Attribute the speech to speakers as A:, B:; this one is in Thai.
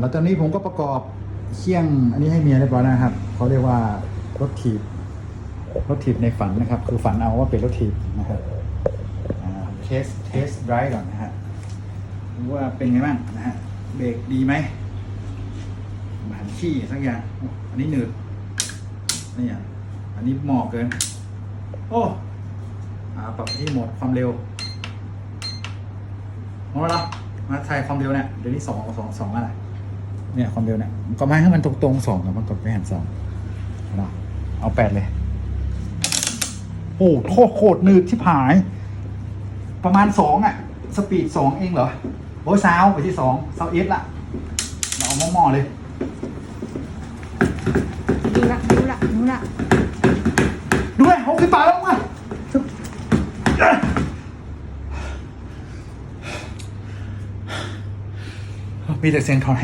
A: แล้วตอนนี้ผมก็ประกอบเคี่ยงอันนี้ให้เมียเรียบร้อยแล้วนะครับเขาเรียกว่ารถถีบรถถีบในฝันนะครับ คือฝันเอาว่าเป็นรถถีบนะครับเทสเทสไดร์ก่อนนะฮะดูว่าเป็นไงบ้างนะฮะเบรกดีไหมหมือนขี้สักอย่างอันนี้หนืดนี่อะอันนี้หมอกเกิน โอ้อาปรับที่โหมดความเร็วมองแล้วมาไทยความเร็วเนี่ยเดี๋ยวนี้สองสองสองอะไร เนี่ยความเร็วเนี่ยก็ไม่ให้มันตรงตรงๆสองกับมันกดไม่หันสองเนาะเอาแปดเลย โอ้โคตรโคตรหนืดที่ผาย ประมาณสองอะสปีดสองเองเหรอโอ้ยซาวไปที่สองซาวเอสละเราเอาหม้อๆเลย
B: ดูละดูละดูละ
A: ด้วยหกสิบบาทแล้วมามีแต่เสียงถอน